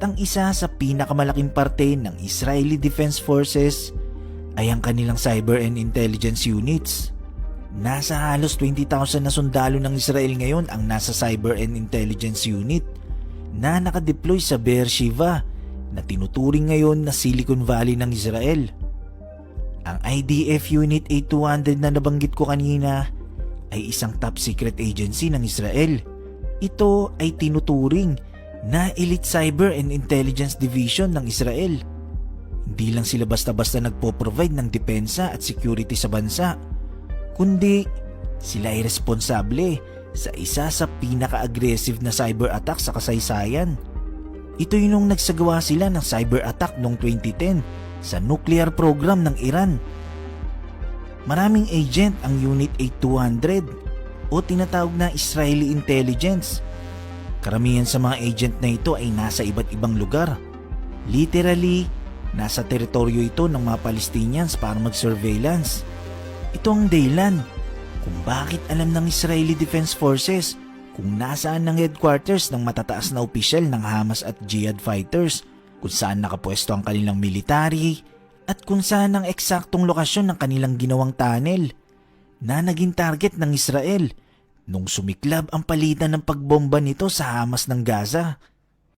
Ang isa sa pinakamalaking parte ng Israeli Defense Forces ay ang kanilang cyber and intelligence units. Nasa halos 20,000 na sundalo ng Israel ngayon ang nasa cyber and intelligence unit na nakadeploy sa Beersheba na tinuturing ngayon na Silicon Valley ng Israel. Ang IDF Unit 8200 na nabanggit ko kanina ay isang top secret agency ng Israel. Ito ay tinuturing na Elite Cyber and Intelligence Division ng Israel. Hindi lang sila basta-basta nagpo-provide ng depensa at security sa bansa, kundi sila ay responsable sa isa sa pinaka-aggressive na cyber attack sa kasaysayan. Ito yung nung nagsagawa sila ng cyber attack noong 2010 sa nuclear program ng Iran. Maraming agent ang Unit 8200 o tinatawag na Israeli Intelligence. Karamihan sa mga agent na ito ay nasa iba't ibang lugar. Literally, nasa teritoryo ito ng mga Palestinians para mag-surveillance. Ito ang dahilan kung bakit alam ng Israeli Defense Forces kung nasaan ang headquarters ng matataas na opisyal ng Hamas at Jihad fighters, kung saan nakapwesto ang kanilang military, at kung saan ang eksaktong lokasyon ng kanilang ginawang tunnel na naging target ng Israel nung sumiklab ang palitan ng pagbomba nito sa Hamas ng Gaza.